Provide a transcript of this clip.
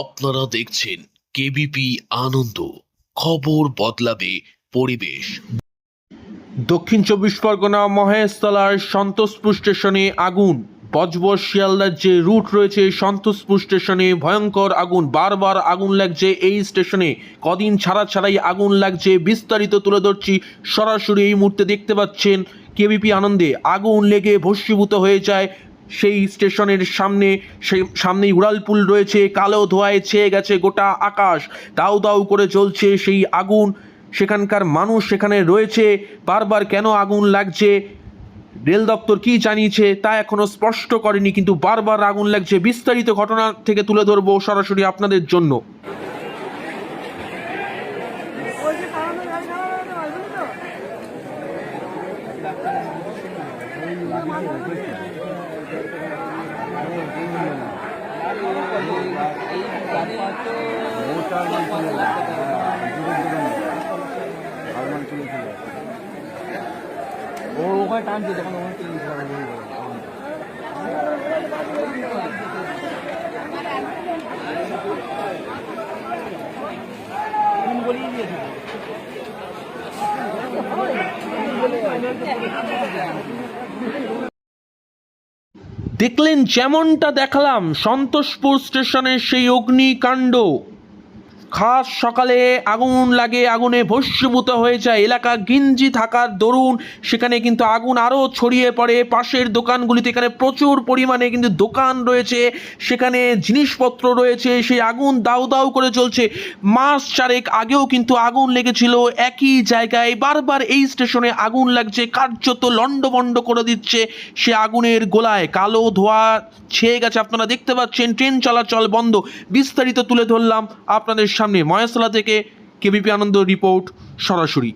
আপনারা দেখছেন কেবিপি আনন্দ। খবর বদলাবে পরিবেশ। দক্ষিণ চব্বিশ পরগনা মহেশতলার সন্তোষপুর স্টেশনে আগুন। বজবজ শিয়ালদার যে রুট রয়েছে সন্তোষপুর স্টেশনে। ভয়ঙ্কর আগুন। বারবার আগুন লাগছে এই স্টেশনে। কদিন ছাড়া ছাড়াই আগুন লাগছে। বিস্তারিত তুলে ধরছি সরাসরি এই মুহূর্তে দেখতে পাচ্ছেন কেবিপি আনন্দে। আগুন লেগে ভস্মীভূত হয়ে যায় সেই স্টেশনের সামনে, সেই সামনেই উড়ালপুল রয়েছে, কালো ধোঁয়ায় ছেয়ে গেছে গোটা আকাশ। দাউ দাউ করে জ্বলছে সেই আগুন। সেখানকার মানুষ সেখানে রয়েছে। বারবার কেন আগুন লাগছে? রেল দপ্তর কি জানিয়েছে তা এখনও স্পষ্ট করেনি, কিন্তু বারবার আগুন লাগছে। বিস্তারিত ঘটনা থেকে তুলে ধরবো সরাসরি আপনাদের জন্য। ও ওখানে টানছে তখন ওখানে পারবে দেখলেন যেমনটা দেখালাম সন্তোষপুর স্টেশনের সেই অগ্নিকাণ্ড। খাস সকালে আগুন লাগে, আগুনে ভস্মীভূত হয়ে যায়। এলাকা গিঞ্জি থাকার দরুন, সেখানে কিন্তু আগুন আরও ছড়িয়ে পড়ে। পাশের দোকানগুলিতে এখানে প্রচুর পরিমাণে কিন্তু দোকান রয়েছে। সেখানে জিনিসপত্র রয়েছে, সেই আগুন দাউ দাউ করে চলছে মাস চারেক আগেও কিন্তু আগুন লেগেছিল একই জায়গায়। বারবার এই স্টেশনে আগুন লাগছে, কার্যত লণ্ডভণ্ড করে দিচ্ছে সে আগুনের গোলায়। কালো ধোঁয়া ছেয়ে গেছে, আপনারা দেখতে পাচ্ছেন, ট্রেন চলাচল বন্ধ। বিস্তারিত তুলে ধরলাম আপনাদের সামনে ময়াসলা থেকে কেবিপি আনন্দ রিপোর্ট সরাসরি।